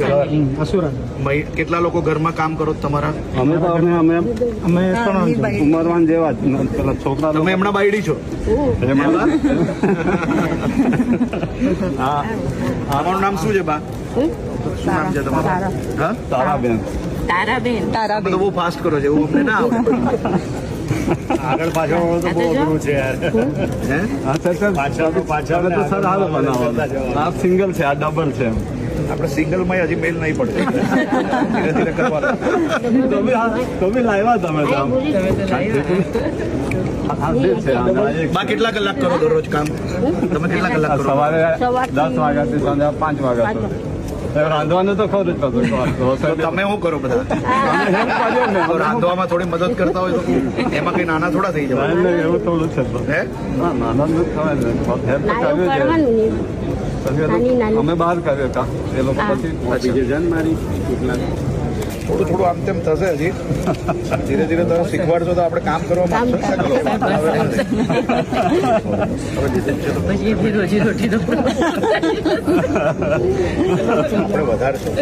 ઘર? કેટલા લોકો ઘરમાં કામ કરો છો તમારા? અમે તો અમે અમે અમે ત્રણ ઉમરવાન જેવા જ. પેલા છોકરા તમે હમણાં બાયડી છો? એમાં તમારું નામ શું છે બા? શું નામ છે તમારું? હા? તારાબેન. બહુ ફાસ્ટ કરો છે એવું અમને ના આવડે. આગળ પાછળ તો બહુ અઘરું છે યાર. હે? પાછળ તો સર હાલ બનાવવાનું આ સિંગલ છે આ ડબલ છે આપણે સિંગલમાં હજી મેલ નહીં પડતો. ધીરે ધીરે તો બી લાવ્યા તમે બે છે. બા કેટલા કલાક કરો દરરોજ કામ? તમે કેટલા કલાક સવારે દસ વાગ્યાથી સાંજે પાંચ વાગ્યા હવે રાંધવાનું તો ખરું જ તમે શું કરો બધા? રાંધવામાં થોડી મદદ કરતા હોય તો એમાં કઈ નાના થોડા થઈ જવાય? એવું થોડું છે નાના અમે બહાર કર્યો હતા. એ લોકો પછી બીજે જાય ને મારી થોડું થોડું આમ તેમ થશે હજી. ધીરે ધીરે તમે શીખવાડશો તો આપણે કામ કરવા આપણે વધારશું.